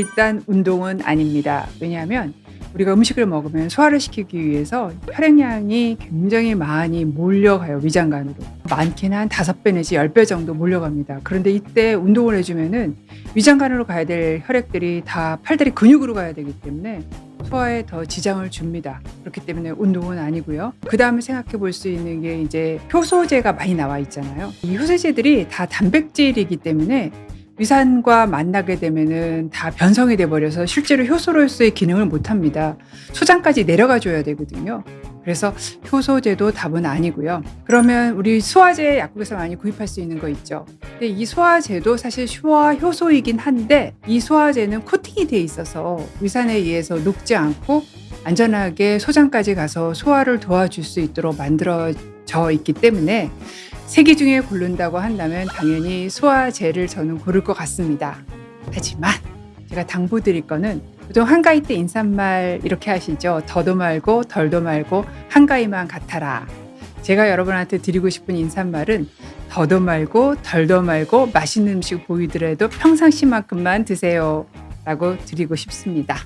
일단 운동은 아닙니다. 왜냐하면 우리가 음식을 먹으면 소화를 시키기 위해서 혈액량이 굉장히 많이 몰려가요 위장관으로 많게는 한 다섯 배 내지 열 배 정도 몰려갑니다. 그런데 이때 운동을 해주면은 위장관으로 가야 될 혈액들이 다 팔다리 근육으로 가야 되기 때문에 소화에 더 지장을 줍니다. 그렇기 때문에 운동은 아니고요. 그 다음에 생각해 볼 수 있는 게 이제 효소제가 많이 나와 있잖아요. 이 효소제들이 다 단백질이기 때문에 위산과 만나게 되면은 다 변성이 돼 버려서 실제로 효소로서의 기능을 못 합니다. 소장까지 내려가 줘야 되거든요. 그래서 효소제도 답은 아니고요. 그러면 우리 소화제 약국에서 많이 구입할 수 있는 거 있죠. 근데 이 소화제도 사실 소화 효소이긴 한데 이 소화제는 코팅이 돼 있어서 위산에 의해서 녹지 않고 안전하게 소장까지 가서 소화를 도와줄 수 있도록 만들어져 있기 때문에 세개 중에 고른다고 한다면 당연히 소화제를 저는 고를 것 같습니다. 하지만 제가 당부드릴 거는 보통 한가위 때 인사말 이렇게 하시죠. 더도 말고 덜도 말고 한가위만 같아라. 제가 여러분한테 드리고 싶은 인사말은 더도 말고 덜도 말고 맛있는 음식 보이더라도 평상시만큼만 드세요. 라고 드리고 싶습니다.